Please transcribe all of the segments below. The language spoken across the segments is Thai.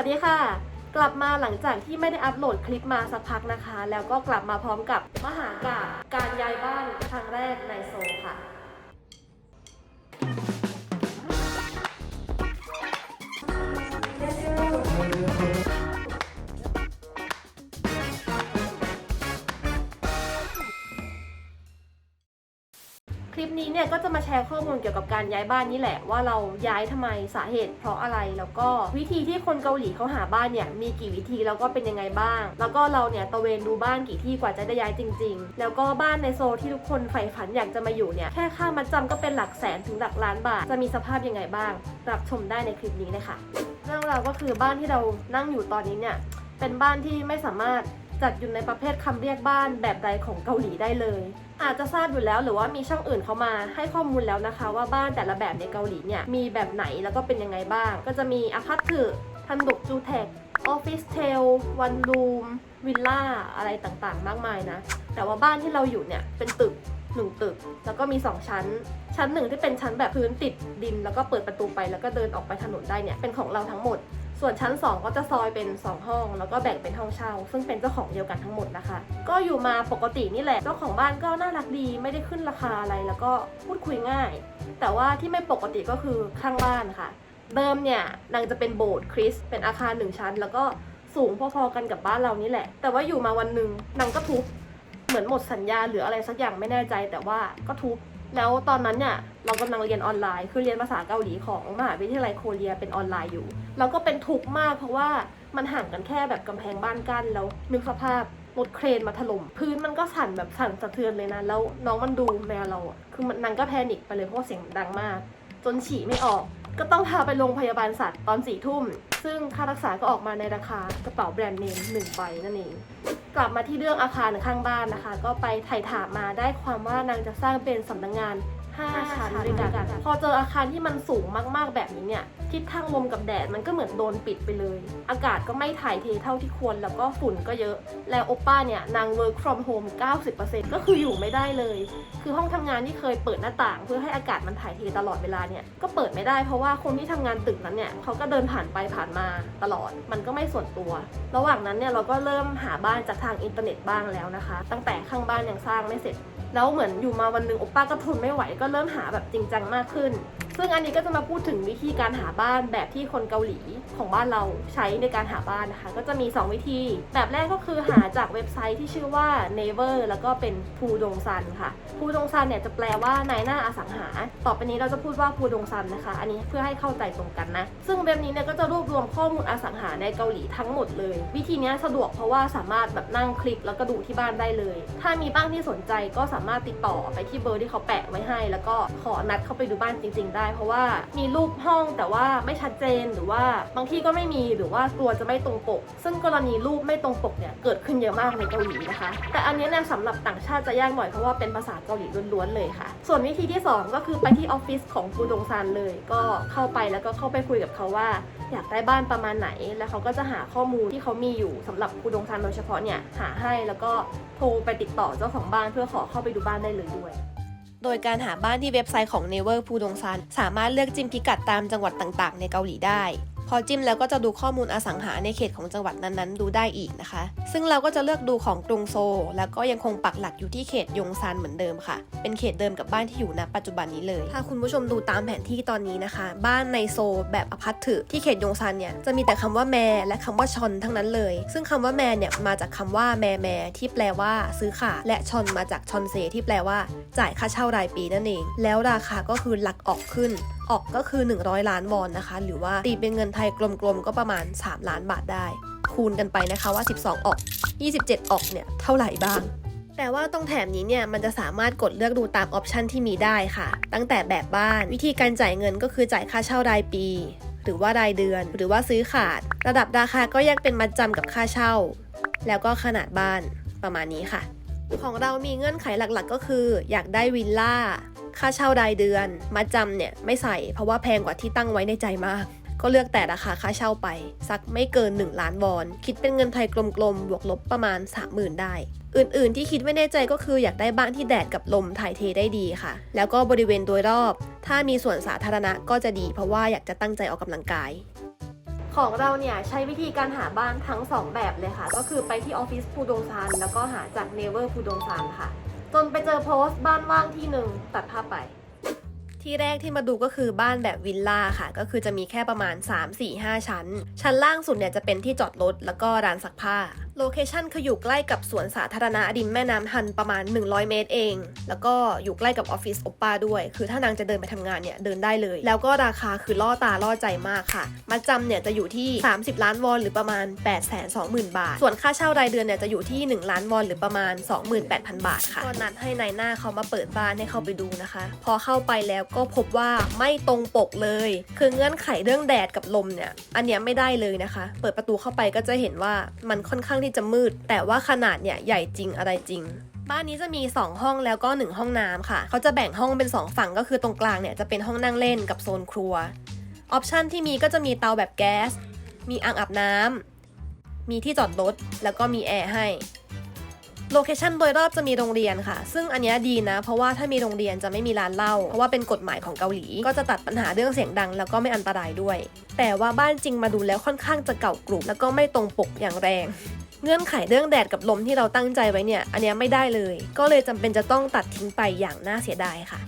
วัสดีค่ะ กลับมาหลังจากที่ไม่ได้อัปโหลดคลิปมาสักพักนะคะ แล้วก็กลับมาพร้อมกับมหากาบการย้ายบ้านครั้งแรกในโซค่ะ นี้เนี่ยก็จะมาแชร์ข้อมูลเกี่ยวกับการย้ายบ้านนี่แหละ ว่าเราย้ายทำไมสาเหตุ เพราะอะไรแล้วก็วิธีที่คนเกาหลีเขาหาบ้านเนี่ยมีกี่วิธีแล้วก็เป็นยังไงบ้าง แล้วก็เราเนี่ยตะเวนดูบ้านกี่ที่กว่าจะได้ย้ายจริง ๆ แล้วก็บ้านในโซลที่ทุกคนใฝ่ฝันอยากจะมาอยู่เนี่ยแค่ค่ามัดจำก็เป็นหลักแสนถึงหลักล้านบาทจะมีสภาพยังไงบ้าง รับชมได้ในคลิปนี้เลยค่ะเรื่องราวก็คือบ้านที่เรานั่งอยู่ตอนนี้เนี่ยเป็นบ้านที่ไม่สามารถ จัดอยู่ในประเภทคำเรียกบ้านแบบใดของเกาหลีได้เลย อาจจะทราบอยู่แล้วหรือว่ามีช่องอื่นเขามาให้ข้อมูลแล้วนะคะ ว่าบ้านแต่ละแบบในเกาหลีเนี่ยมีแบบไหนแล้วก็เป็นยังไงบ้าง ก็จะมีอพาร์ตเมนต์ทันดกจูเทคออฟฟิศเทลวันรูมวิลล่าอะไรต่างๆ มากมายนะ แต่ว่าบ้านที่เราอยู่เนี่ยเป็นตึกหนึ่งตึก แล้วก็มี 2 ชั้น ชั้นหนึ่งที่เป็นชั้นแบบพื้นติดดิน แล้วก็เปิดประตูไปแล้วก็เดินออกไปถนนได้เนี่ยเป็นของเราทั้งหมด ส่วนชั้น 2 ก็จะซอยเป็น 2 ห้อง แล้วก็แบ่งเป็นห้องเช่า ซึ่งเป็นเจ้าของเดียวกันทั้งหมดนะคะ ก็อยู่มาปกตินี่แหละ เจ้าของบ้านก็น่ารักดี ไม่ได้ขึ้นราคาอะไร แล้วก็พูดคุยง่าย แต่ว่าที่ไม่ปกติก็คือข้างบ้านค่ะ เดิมเนี่ยนางจะเป็นโบสถ์คริสต์เป็นอาคารหนึ่งชั้น แล้วก็สูงพอๆกันกับบ้านเรานี่แหละ แต่ว่าอยู่มาวันหนึ่งนางก็ทุบ เหมือนหมดสัญญาหรืออะไรสักอย่างไม่แน่ใจ แต่ว่าก็ทุบ แล้วตอนนั้นเนี่ยเรากำลังเรียนออนไลน์ คือเรียนภาษาเกาหลีของมหาวิทยาลัยโคเรียเป็นออนไลน์อยู่ เราก็เป็นทุกข์มากเพราะว่ามันห่างกันแค่แบบกำแพงบ้านกั้นแล้วนึกสภาพรถเครนมาถล่มพื้นมันก็สั่นแบบสั่นสะเทือนเลยนะแล้วน้องมันดูแมวเราคือมันนางก็แพนิคไปเลยเพราะเสียงดังมาก จนฉี่ไม่ออก ก็ต้องพาไปโรงพยาบาลสัตว์ตอนสี่ทุ่ม ซึ่งค่ารักษาก็ออกมาในราคากระเป๋าแบรนด์เนมหนึ่งใบนั่นเอง กลับมาที่เรื่องอาคารข้างบ้านนะคะ ก็ไปไถ่ถามมาได้ความว่านางจะสร้างเป็นสำนักงาน5ชั้นด้วยกันพอเจออาคารที่มันสูงมากๆแบบนี้เนี่ย ทิศทางลมกับแดดมันก็เหมือนโดนปิดไปเลย อากาศก็ไม่ถ่ายเทเท่าที่ควร แล้วก็ฝุ่นก็เยอะ แล้วโอป้าเนี่ยนาง work from home 90%ก็คืออยู่ไม่ได้เลย คือห้องทำงานที่เคยเปิดหน้าต่าง เพื่อให้อากาศมันถ่ายเทตลอดเวลาเนี่ยก็เปิดไม่ได้เพราะว่าคนที่ทำงานตึกนั้นเนี่ยเขาก็เดินผ่านไปผ่านมาตลอด มันก็ไม่ส่วนตัว ระหว่างนั้นเนี่ยเราก็เริ่มหาบ้านจากทางอินเทอร์เน็ตบ้างแล้วนะคะ ตั้งแต่ข้างบ้านยังสร้างไม่เสร็จ แล้วเหมือนอยู่มาวันหนึ่งโอป้าก็ทนไม่ไหวก็เริ่มหาแบบจริงจังมากขึ้น ซึ่งอันนี้ก็จะมาพูดถึงวิธีการหาบ้านแบบที่คนเกาหลีของบ้านเราใช้ในการหาบ้านนะคะ ก็จะมี 2 วิธี แบบแรกก็คือหาจากเว็บไซต์ที่ชื่อว่า Naver แล้วก็เป็นภูดงซันค่ะภูดงซันเนี่ยจะแปลว่านายหน้าอสังหา ต่อไปนี้เราจะพูดว่าภูดงซันนะคะ อันนี้เพื่อให้เข้าใจตรงกันนะ ซึ่งเว็บนี้เนี่ยก็จะรวบรวมข้อมูลอสังหาในเกาหลีทั้งหมดเลย วิธีนี้สะดวกเพราะว่าสามารถแบบนั่งคลิกแล้วก็ดูที่บ้านได้เลย ถ้ามีบ้านที่สนใจก็สามารถติดต่อไปที่เบอร์ที่เขาแปะไว้ให้ แล้วก็ขอนัดเข้าไปดูบ้านจริง ๆ ได้เพราะว่ามีรูปห้องแต่ว่าไม่ชัดเจนหรือว่าบางที่ก็ไม่มีหรือว่ากลัวจะไม่ตรงปก ซึ่งกรณีรูปไม่ตรงปกเนี่ยเกิดขึ้นเยอะมากในเกาหลีนะคะ แต่อันนี้เนี่ยสำหรับต่างชาติจะยากหน่อยเพราะว่าเป็นภาษาเกาหลีล้วนๆเลยค่ะ ส่วนวิธีที่สองก็คือไปที่ออฟฟิศของฟูดงซันเลย ก็เข้าไปแล้วก็เข้าไปคุยกับเขาว่า อยากได้บ้านประมาณไหน แล้วเขาก็จะหาข้อมูลที่เขามีอยู่สำหรับฟูดงซันโดยเฉพาะเนี่ยหาให้แล้วก็โทรไปติดต่อเจ้าของบ้านเพื่อขอเข้าไปดูบ้านได้เลยด้วย โดยการหาบ้านที่เว็บไซต์ของ Never พูดงซันสามารถเลือกจิ้มพิกัดตามจังหวัดต่างๆ ในเกาหลีได้ พอจิ้มแล้วก็จะดูข้อมูลอสังหาในเขตของจังหวัดนั้นๆ ดูได้อีกนะคะ ซึ่งเราก็จะเลือกดูของกรุงโซลแล้วก็ยังคงปักหลักอยู่ที่เขตยงซานเหมือนเดิมค่ะ เป็นเขตเดิมกับบ้านที่อยู่ณปัจจุบันนี้เลย ถ้าคุณผู้ชมดูตามแผนที่ตอนนี้นะคะ บ้านในโซลแบบอพาร์ตเมนต์ที่เขตยงซานเนี่ยจะมีแต่คำว่าแมและคำว่าชอนทั้งนั้นเลย ซึ่งคำว่าแมเนี่ยมาจากคำว่าแมแมที่แปลว่าซื้อขาและชอนมาจากชอนเซที่แปลว่า จ่ายค่าเช่ารายปีนั่นเอง แล้วราคาก็คือหลักออกขึ้น ออกก็คือ 100 ล้านวอนนะคะ หรือว่าตีเป็นเงินไทยกลมๆก็ประมาณ 3 ล้านบาทได้ คูณกันไปนะคะว่า 12 ออก 27 ออกเนี่ยเท่าไหร่บ้างแต่ว่าตรงแถบนี้เนี่ยมันจะสามารถกดเลือกดูตามออปชันที่มีได้ค่ะ ตั้งแต่แบบบ้านวิธีการจ่ายเงินก็คือจ่ายค่าเช่ารายปี หรือว่ารายเดือน หรือว่าซื้อขาด ระดับราคาก็แยกเป็นมัดจำกับค่าเช่า แล้วก็ขนาดบ้านประมาณนี้ค่ะ ของเรามีเงื่อนไขหลักๆ ก็คือ อยากได้วิลล่าค่าเช่ารายเดือน มัดจำเนี่ยไม่ใส่เพราะว่าแพงกว่าที่ตั้งไว้ในใจมาก ก็เลือกแต่ราคาค่าเช่าไป สักไม่เกิน 1 ล้านวอน คิดเป็นเงินไทยกลมๆ บวกลบประมาณ 30,000 ได้ อื่นๆ ที่คิดไว้ในใจก็คืออยากได้บ้านที่แดดกับลมถ่ายเทได้ดีค่ะ แล้วก็บริเวณโดยรอบ ถ้ามีส่วนสาธารณะก็จะดี เพราะว่าอยากจะตั้งใจออกกำลังกายของเราเนี่ยใช้วิธีการหาบ้านทั้ง 2 แบบเลยค่ะ ก็คือไปที่ออฟฟิศภูดงซานแล้วก็หาจากเนเวอร์ภูดงซานค่ะ จนไปเจอโพสต์บ้านว่างที่หนึ่งตัดภาพไป ที่แรกที่มาดูก็คือบ้านแบบวิลล่าค่ะ ก็คือจะมีแค่ประมาณ 3 4 5 ชั้น ชั้นล่างสุดเนี่ยจะเป็นที่จอดรถแล้วก็ร้านซักผ้า โลเคชันคืออยู่ใกล้กับสวนสาธารณะริมแม่น้ำฮันประมาณ 100 เมตรเอง แล้วก็อยู่ใกล้กับออฟฟิศโอปป้าด้วย คือถ้านางจะเดินไปทำงานเนี่ยเดินได้เลย แล้วก็ราคาคือล่อตาล่อใจมากค่ะ มัดจำเนี่ยจะอยู่ที่ 30 ล้านวอนหรือประมาณ 8 2 0 0 0 0 บาท ส่วนค่าเช่ารายเดือนเนี่ยจะอยู่ที่ 1 ล้านวอนหรือประมาณ 28,000 บาทค่ะก็นัดให้นายหน้าเขามาเปิดบ้านให้เข้าไปดูนะคะ พอเข้าไปแล้วก็พบว่าไม่ตรงปกเลย คือเงื่อนไขเรื่องแดดกับลมเนี่ยอันเนี้ยไม่ได้เลยนะคะ เปิดประตูเข้าไปก็จะเห็นว่ามันค่อนข้างที่จะมืด แต่ว่าขนาดเนี่ยใหญ่จริงอะไรจริงบ้านนี้จะมี 2 ห้องแล้วก็ 1 ห้องน้ำค่ะ เขาจะแบ่งห้องเป็น 2 ฝั่งก็คือตรงกลางเนี่ยจะเป็นห้องนั่งเล่นกับโซนครัว ออปชันที่มีก็จะมีเตาแบบแก๊ส มีอ่างอาบน้ำมีที่จอดรถ แล้วก็มีแอร์ให้ โลเคชันโดยรอบจะมีโรงเรียนค่ะ ซึ่งอันนี้ดีนะ เพราะว่าถ้ามีโรงเรียนจะไม่มีร้านเหล้า เพราะว่าเป็นกฎหมายของเกาหลี ก็จะตัดปัญหาเรื่องเสียงดัง แล้วก็ไม่อันตรายด้วย แต่ว่าบ้านจริงมาดูแล้วค่อนข้างจะเก่ากรุบแล้วก็ไม่ตรงปกอย่างแรง เงื่อนไขเรื่องแดดกับลมที่เราตั้งใจไว้เนี่ย อันนี้ไม่ได้เลย ก็เลยจำเป็นจะต้องตัดทิ้งไปอย่างน่าเสียดายค่ะ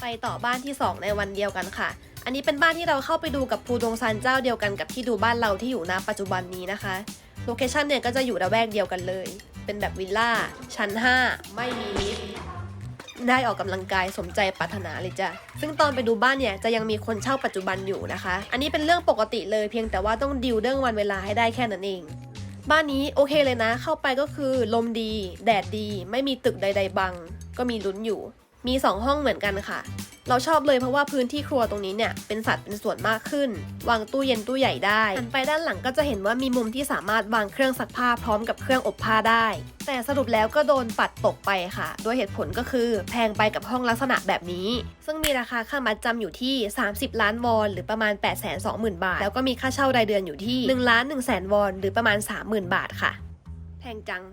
ไปต่อบ้านที่ 2 ในวันเดียวกันค่ะ อันนี้เป็นบ้านที่เราเข้าไปดูกับภูดงซันเจ้าเดียวกันกับที่ดูบ้านเราที่อยู่ณปัจจุบันนี้นะคะ โลเคชันเนี่ยก็จะอยู่ระแวกเดียวกันเลย เป็นแบบวิลล่า ชั้น 5 ไม่มีลิฟต์ได้ออกกำลังกายสมใจปรารถนาเลยจ้ะ ซึ่งตอนไปดูบ้านเนี่ยจะยังมีคนเช่าปัจจุบันอยู่นะคะ อันนี้เป็นเรื่องปกติเลยเพียงแต่ว่าต้องดิวเรื่องวันเวลาให้ได้แค่นั้นเอง บ้านนี้โอเคเลยนะ เข้าไปก็คือลมดี แดดดี ไม่มีตึกใด ๆบัง ก็มีลุ้นอยู่ มี 2 ห้องเหมือนกันค่ะ เราชอบเลยเพราะว่าพื้นที่ครัวตรงนี้เนี่ยเป็นสัดเป็นส่วนมากขึ้น วางตู้เย็นตู้ใหญ่ได้หันไปด้านหลังก็จะเห็นว่ามีมุมที่สามารถวางเครื่องซักผ้าพร้อมกับเครื่องอบผ้าได้ แต่สรุปแล้วก็โดนปัดตกไปค่ะ ด้วยเหตุผลก็คือแพงไปกับห้องลักษณะแบบนี้ ซึ่งมีราคาค่ามัดจำอยู่ที่ 30 ล้านวอนหรือประมาณ 8 2 0 0 0 0 บาท แล้วก็มีค่าเช่ารายเดือนอยู่ที่1ล้าน1แสนวอนหรือประมาณ 30,000 บาทค่ะ แพงจัง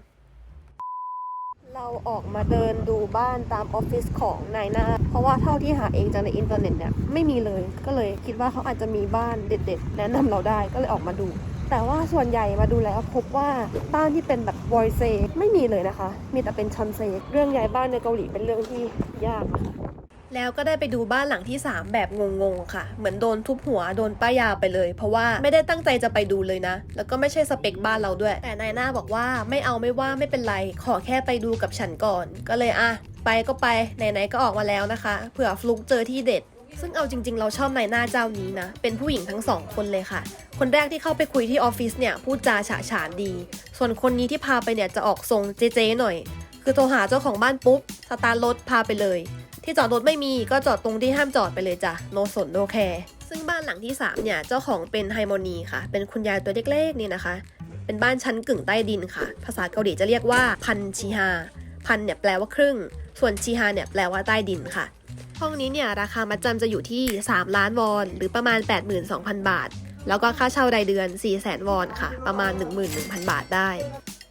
เราออกมาเดินดูบ้านตามออฟฟิศของนายหน้า เพราะว่าเท่าที่หาเองจากในอินเทอร์เน็ตเนี่ยไม่มีเลย ก็เลยคิดว่าเขาอาจจะมีบ้านเด็ด ๆ แนะนำเราได้ก็เลยออกมาดู แต่ว่าส่วนใหญ่มาดูแล้วพบว่าบ้านที่เป็นแบบวอยเซไม่มีเลยนะคะ มีแต่เป็นชอนเซเรื่องย้ายบ้านในเกาหลีเป็นเรื่องที่ยาก แล้วก็ได้ไปดูบ้านหลังที่ 3 แบบงงๆค่ะ เหมือนโดนทุบหัวโดนป้ายยาไปเลย เพราะว่าไม่ได้ตั้งใจจะไปดูเลยนะ แล้วก็ไม่ใช่สเปคบ้านเราด้วย แต่นายหน้าบอกว่าไม่เอาไม่ว่าไม่เป็นไร ขอแค่ไปดูกับฉันก่อน ก็เลยอะไปก็ไปไหนๆก็ออกมาแล้วนะคะ เผื่อฟลุกเจอที่เด็ดซึ่งเอาจริงๆ เราชอบนายหน้าเจ้านี้นะ เป็นผู้หญิงทั้งสองคนเลยค่ะ คนแรกที่เข้าไปคุยที่ออฟฟิศเนี่ยพูดจาฉะฉานดี ส่วนคนนี้ที่พาไปเนี่ยจะออกทรงเจ๊ๆหน่อย คือโทรหาเจ้าของบ้านปุ๊บ สตาร์รถพาไปเลย ที่จอดรถไม่มีก็จอดตรงที่ห้ามจอดไปเลยจ้ะโนสนโนแคร์ซึ่งบ้านหลังที่ 3 เนี่ย เจ้าของเป็นไฮโมนีค่ะ เป็นคุณยายตัวเล็กๆนี่นะคะ เป็นบ้านชั้นกึ่งใต้ดินค่ะ ภาษาเกาหลีจะเรียกว่าพันชิฮาพันเนี่ยแปลว่าครึ่ง ส่วนชิฮาเนี่ยแปลว่าใต้ดินค่ะ ห้องนี้เนี่ยราคามัดจำจะอยู่ที่ 3 ล้านวอนหรือประมาณ 82,000 บาท แล้วก็ค่าเช่ารายเดือน 4 0 0 0 0 0วอนค่ะ ประมาณ 11,000 บาทได้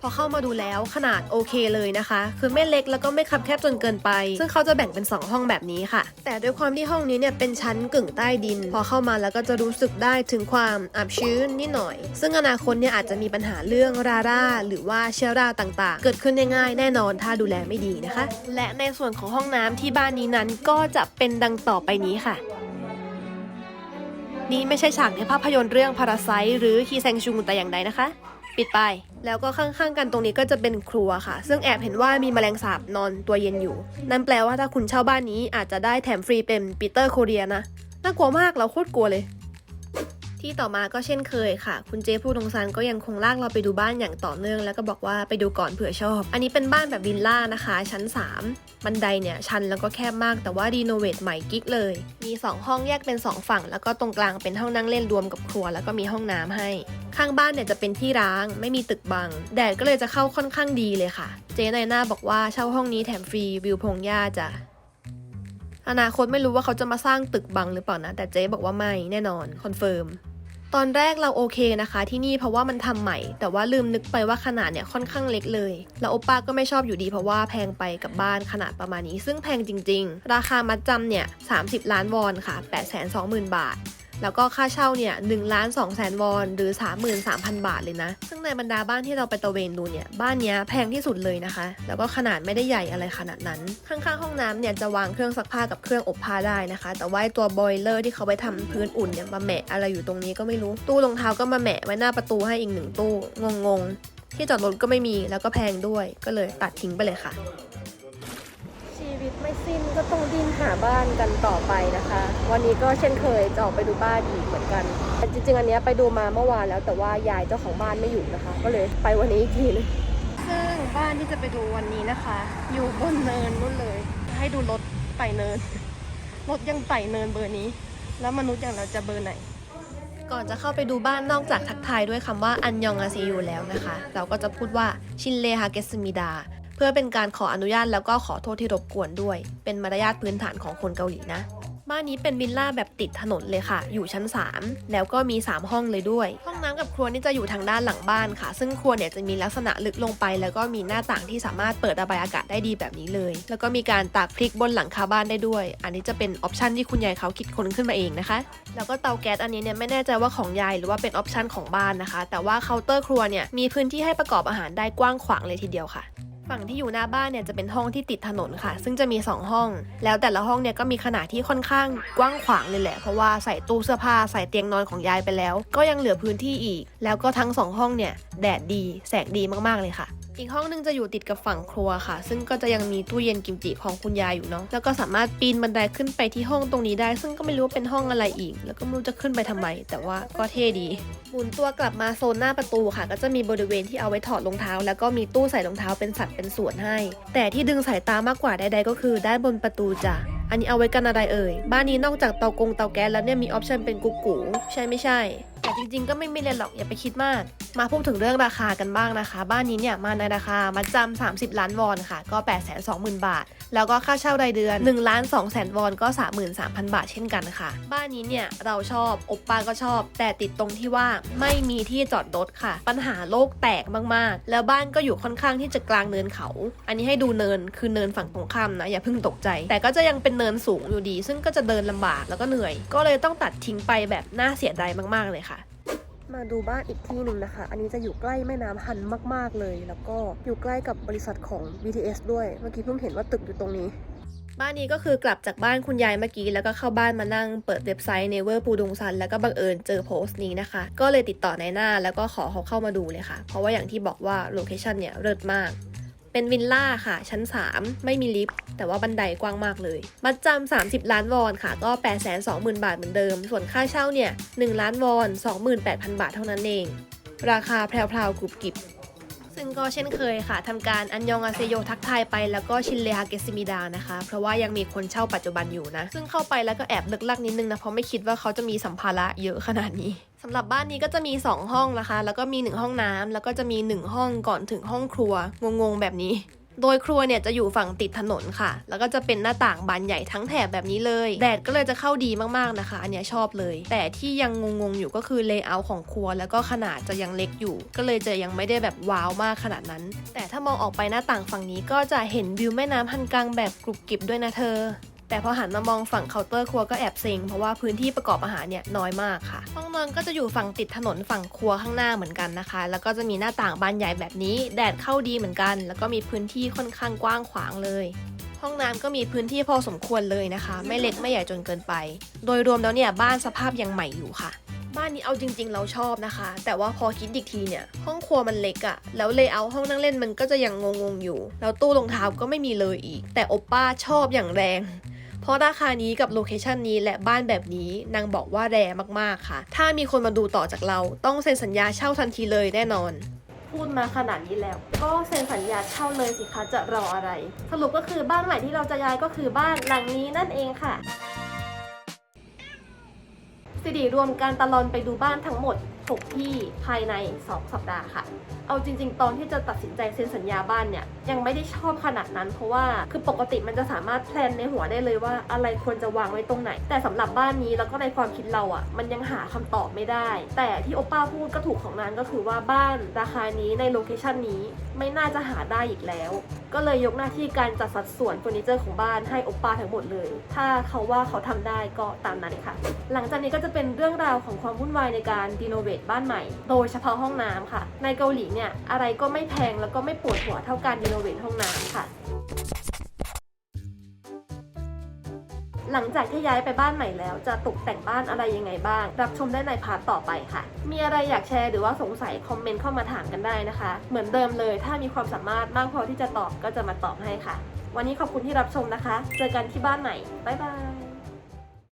พอเข้ามาดูแล้วขนาดโอเคเลยนะคะ คือไม่เล็กแล้วก็ไม่คับแคบจนเกินไป ซึ่งเขาจะแบ่งเป็น 2 ห้องแบบนี้ค่ะ แต่ด้วยความที่ห้องนี้เนี่ยเป็นชั้นกึ่งใต้ดิน พอเข้ามาแล้วก็จะรู้สึกได้ถึงความอับชื้นนิดหน่อย ซึ่งอนาคตเนี่ยอาจจะมีปัญหาเรื่องราร่าหรือว่าเชื้อราต่างๆ เกิดขึ้นได้ง่ายแน่นอนถ้าดูแลไม่ดีนะคะ และในส่วนของห้องน้ำที่บ้านนี้นั้นก็จะเป็นดังต่อไปนี้ค่ะนี่ไม่ใช่ฉากในภาพยนตร์เรื่องพาราไซหรือคีแซงชุงแต่อย่างใดนะคะ ปิดไป แล้วก็ข้างๆกันตรงนี้ก็จะเป็นครัวค่ะ ซึ่งแอบเห็นว่ามีแมลงสาบนอนตัวเย็นอยู่ นั่นแปลว่าถ้าคุณเช่าบ้านนี้อาจจะได้แถมฟรีเป็นปีเตอร์โคเรียนะ น่ากลัวมากเราโคตรกลัวเลย ที่ต่อมาก็เช่นเคยค่ะ คุณเจผู้ดงซันก็ยังคงลากเราไปดูบ้านอย่างต่อเนื่อง แล้วก็บอกว่าไปดูก่อนเผื่อชอบ อันนี้เป็นบ้านแบบวิลล่านะคะ ชั้น 3 บันไดเนี่ยชันแล้วก็แคบมากแต่ว่ารีโนเวทใหม่กิ๊กเลย มี 2 ห้องแยกเป็น 2 ฝั่ง แล้วก็ตรงกลางเป็นห้องนั่งเล่นรวมกับครัว แล้วก็มีห้องน้ำให้ ข้างบ้านเนี่ยจะเป็นที่ร้าง ไม่มีตึกบัง แดดก็เลยจะเข้าค่อนข้างดีเลยค่ะ เจนายหน้าบอกว่าเช่าห้องนี้แถมฟรีวิวพงหญ้าจ้ะอนาคตไม่รู้ว่าเขาจะมาสร้างตึกบังหรือเปล่านะ แต่เจ๊บอกว่าไม่แน่นอน คอนเฟิร์ม ตอนแรกเราโอเคนะคะ ที่นี่เพราะว่ามันทำใหม่ แต่ว่าลืมนึกไปว่าขนาดเนี่ยค่อนข้างเล็กเลย แล้วโอป้าก็ไม่ชอบอยู่ดีเพราะว่าแพงไปกับบ้านขนาดประมาณนี้ ซึ่งแพงจริง ๆ ราคามัดจำเนี่ย30 ล้านวอนค่ะ 820,000 บาท แล้วก็ค่าเช่าเนี่ย1ล้าน2แสนวอนหรือ 33,000 บาทเลยนะ ซึ่งในบรรดาบ้านที่เราไปตะเวนดูเนี่ยบ้านนี้แพงที่สุดเลยนะคะ แล้วก็ขนาดไม่ได้ใหญ่อะไรขนาดนั้น ข้างๆห้องน้ำเนี่ยจะวางเครื่องซักผ้ากับเครื่องอบผ้าได้นะคะ แต่ว่าตัวบอยเลอร์ที่เขาไปทำพื้นอุ่นเนี่ยมาแหมะอะไรอยู่ตรงนี้ก็ไม่รู้ตู้รองเท้าก็มาแหมะไว้หน้าประตูให้อีกหนึ่งตู้งงๆที่จอดรถก็ไม่มีแล้วก็แพงด้วยก็เลยตัดทิ้งไปเลยค่ะ ก็ต้องดิ้นหาบ้านกันต่อไปนะคะ วันนี้ก็เช่นเคยจะออกไปดูบ้านอีกเหมือนกันแต่จริงๆ อันเนี้ยไปดูมาเมื่อวานแล้วแต่ว่ายายเจ้าของบ้านไม่อยู่นะคะ ก็เลยไปวันนี้อีกทีนึงซึ่งบ้านที่จะไปดูวันนี้นะคะ อยู่บนเนินนู่นเลย ให้ดูรถไต่เนินรถยังไต่เนินเบอร์นี้ แล้วมนุษย์อย่างเราจะเบอร์ไหน ก่อนจะเข้าไปดูบ้านนอกจากทักทายด้วยคำว่าอันยองอาเซยูแล้วนะคะ เราก็จะพูดว่าชินเลฮาเกสมิดา เพื่อเป็นการขออนุญาตแล้วก็ขอโทษที่รบกวนด้วย เป็นมารยาทพื้นฐานของคนเกาหลีนะ บ้านนี้เป็นวิลล่าแบบติดถนนเลยค่ะ อยู่ชั้น 3 แล้วก็มี 3 ห้องเลยด้วย ห้องน้ำกับครัวนี่จะอยู่ทางด้านหลังบ้านค่ะ ซึ่งครัวเนี่ยจะมีลักษณะลึกลงไป แล้วก็มีหน้าต่างที่สามารถเปิดระบายอากาศได้ดีแบบนี้เลย แล้วก็มีการตากพริกบนหลังคาบ้านได้ด้วย อันนี้จะเป็นออปชันที่คุณยายเขาคิดค้นขึ้นมาเองนะคะ แล้วก็เตาแก๊สอันนี้เนี่ยไม่แน่ใจว่าของยายหรือว่าเป็นออปชันของบ้านนะคะ แต่ว่าเคาน์เตอร์ครัวเนี่ยมีพื้นที่ให้ประกอบอาหารได้กว้างขวางเลยทีเดียวค่ะ ฝั่งที่อยู่หน้าบ้านเนี่ยจะเป็นห้องที่ติดถนนค่ะ ซึ่งจะมี 2 ห้อง แล้วแต่ละห้องเนี่ยก็มีขนาดที่ค่อนข้างกว้างขวางเลยแหละ เพราะว่าใส่ตู้เสื้อผ้าใส่เตียงนอนของยายไปแล้ว ก็ยังเหลือพื้นที่อีก แล้วก็ทั้ง 2 ห้องเนี่ยแดดดีแสงดีมากๆเลยค่ะอีกห้องหนึงจะอยู่ติดกับฝั่งครัวค่ะ ซึ่งก็จะยังมีตู้เย็นกิมจิของคุณยายอยู่เนาะแล้วก็สามารถปีนบันไดขึ้นไปที่ห้องตรงนี้ได้ ซึ่งก็ไม่รู้ว่าเป็นห้องอะไรอีก แล้วก็ไม่รู้จะขึ้นไปทำไม แต่ว่าก็เท่ดี หมุนตัวกลับมาโซนหน้าประตูค่ะ ก็จะมีบริเวณที่เอาไว้ถอดรองเท้า แล้วก็มีตู้ใส่รองเท้าเป็นสัดเป็นส่วนให้ แต่ที่ดึงสายตามากกว่าใดๆก็คือด้านบนประตูจ้ะอันนี้เอาไว้กันอะไรเอ่ย บ้านนี้นอกจากเตากงเตาแก๊สแล้วเนี่ยมีออปชันเป็นกุ๊กกูใช่ไม่ใช่ แต่จริงๆ ก็ไม่มีเลยหรอกอย่าไปคิดมาก มาพูดถึงเรื่องราคากันบ้างนะคะ บ้านนี้เนี่ยมาในราคามัดจำ30 ล้านวอนค่ะ ก็ 8 2 0 0 0 0 บาท แล้วก็ค่าเช่ารายเดือน1ล้าน2แสนวอนก็ 33,000 บาทเช่นกันค่ะ บ้านนี้เนี่ยเราชอบอบป้าก็ชอบ แต่ติดตรงที่ว่าไม่มีที่จอดรถค่ะ ปัญหาโลกแตกมากๆ แล้วบ้านก็อยู่ค่อนข้างที่จะกลางเนินเขา อันนี้ให้ดูเนินคือเนินฝั่งตรงข้ามนะอย่าเพิ่งตกใจ แต่ก็จะยังเป็นเนินสูงอยู่ดี ซึ่งก็จะเดินลำบากแล้วก็เหนื่อย ก็เลยต้องตัดทิ้งไปแบบน่าเสียดายมากๆเลยค่ะ มาดูบ้านอีกที่หนึ่งนะคะ อันนี้จะอยู่ใกล้แม่น้ำฮันมาก ๆ เลย แล้วก็อยู่ใกล้กับบริษัทของ BTS ด้วย เมื่อกี้เพิ่งเห็นว่าตึกอยู่ตรงนี้ บ้านนี้ก็คือกลับจากบ้านคุณยายเมื่อกี้ แล้วก็เข้าบ้านมานั่งเปิดเว็บไซต์ n e v e r ปูดงซันแล้วก็บังเอิญเจอโพสต์นี้นะคะ ก็เลยติดต่อในหน้าแล้วก็ขอเขาเข้ามาดูเลยค่ะ เพราะว่าอย่างที่บอกว่าโลเคชันเนี่ยเลิศมาก เป็นวิลล่าค่ะ ชั้น 3 ไม่มีลิฟต์แต่ว่าบันไดกว้างมากเลย มัดจำ30 ล้านวอนค่ะ ก็ 8 2 0 0 0 0 บาทเหมือนเดิม ส่วนค่าเช่าเนี่ย1ล้านวอน 28,000 บาทเท่านั้นเอง ราคาแพรวๆกรุบกริบ ซึ่งก็เช่นเคยค่ะทำการอันยองอาเซโยทักทายไปแล้วก็ชินเลฮาเกซิมิดานะคะ เพราะว่ายังมีคนเช่าปัจจุบันอยู่นะ ซึ่งเข้าไปแล้วก็แอบลึกลักนิดนึงนะ เพราะไม่คิดว่าเขาจะมีสัมภาระเยอะขนาดนี้สำหรับบ้านนี้ก็จะมี 2 ห้องนะคะ แล้วก็มี 1 ห้องน้ำแล้วก็จะมี 1 ห้องก่อนถึงห้องครัวงงๆแบบนี้ โดยครัวเนี่ยจะอยู่ฝั่งติดถนนค่ะ แล้วก็จะเป็นหน้าต่างบานใหญ่ทั้งแถบแบบนี้เลย แดดก็เลยจะเข้าดีมากๆนะคะ อันเนี้ยชอบเลย แต่ที่ยังงงๆอยู่ก็คือเลเยอร์ของครัว แล้วก็ขนาดจะยังเล็กอยู่ ก็เลยจะยังไม่ได้แบบว้าวมากขนาดนั้น แต่ถ้ามองออกไปหน้าต่างฝั่งนี้ก็จะเห็นวิวแม่น้ำฮันกังแบบกรุบกริบด้วยนะเธอ แต่พอหันมามองฝั่งเคาน์เตอร์ครัวก็แอบเซ็งเพราะว่าพื้นที่ประกอบอาหารเนี่ยน้อยมากค่ะ ห้องนอนก็จะอยู่ฝั่งติดถนนฝั่งครัวข้างหน้าเหมือนกันนะคะ แล้วก็จะมีหน้าต่างบานใหญ่แบบนี้ แดดเข้าดีเหมือนกัน แล้วก็มีพื้นที่ค่อนข้างกว้างขวางเลย ห้องน้ำก็มีพื้นที่พอสมควรเลยนะคะ ไม่เล็กไม่ใหญ่จนเกินไป โดยรวมแล้วเนี่ยบ้านสภาพยังใหม่อยู่ค่ะบ้านนี้เอาจริง ๆ เราชอบนะคะ แต่ว่าพอคิดอีกทีเนี่ย ห้องครัวมันเล็กอะแล้วเลเยอร์ห้องนั่งเล่นมันก็จะยังงงๆอยู่ แล้วตู้รองเท้าก็ไม่มีเลยอีก แต่โอป้าชอบอย่างแรง เพราะราคานี้กับโลเคชันนี้และบ้านแบบนี้นางบอกว่าแรงมากๆค่ะ ถ้ามีคนมาดูต่อจากเรา ต้องเซ็นสัญญาเช่าทันทีเลยแน่นอน พูดมาขนาดนี้แล้ว ก็เซ็นสัญญาเช่าเลยสิคะจะรออะไร สรุปก็คือบ้านใหม่ที่เราจะย้ายก็คือบ้านหลังนี้นั่นเองค่ะสิริรวมการตลอนไปดูบ้านทั้งหมด ถูกที่ภายใน 2 สัปดาห์ค่ะ เอาจริง ๆ ตอนที่จะตัดสินใจเซ็นสัญญาบ้านเนี่ยยังไม่ได้ชอบขนาดนั้น เพราะว่าคือปกติมันจะสามารถแพลนในหัวได้เลยว่าอะไรควรจะวางไว้ตรงไหน แต่สำหรับบ้านนี้แล้วก็ในความคิดเราอะ่ะมันยังหาคำตอบไม่ได้ แต่ที่โอป้าพูดก็ถูกของนั้นก็คือว่าบ้านราคานี้ในโลเคชันนี้ไม่น่าจะหาได้อีกแล้ว ก็เลยยกหน้าที่การจัดสัดส่วนเฟอร์นิเจอร์ของบ้านให้โอป้าทั้งหมดเลย ถ้าเขาว่าเขาทำได้ก็ตามนั้นค่ะ หลังจากนี้ก็จะเป็นเรื่องราวของความวุ่นวายในการรีโนเวทบ้านใหม่ โดยเฉพาะห้องน้ำค่ะ ในเกาหลีเนี่ยอะไรก็ไม่แพงแล้วก็ไม่ปวดหัวเท่าการรีโนเวทห้องน้ำค่ะหลังจากที่ย้ายไปบ้านใหม่แล้ว จะตกแต่งบ้านอะไรยังไงบ้าง รับชมได้ในพาร์ทต่อไปค่ะ มีอะไรอยากแชร์หรือว่าสงสัยคอมเมนต์เข้ามาถามกันได้นะคะ เหมือนเดิมเลย ถ้ามีความสามารถมากพอที่จะตอบก็จะมาตอบให้ค่ะ วันนี้ขอบคุณที่รับชมนะคะ เจอกันที่บ้านใหม่บ๊ายบาย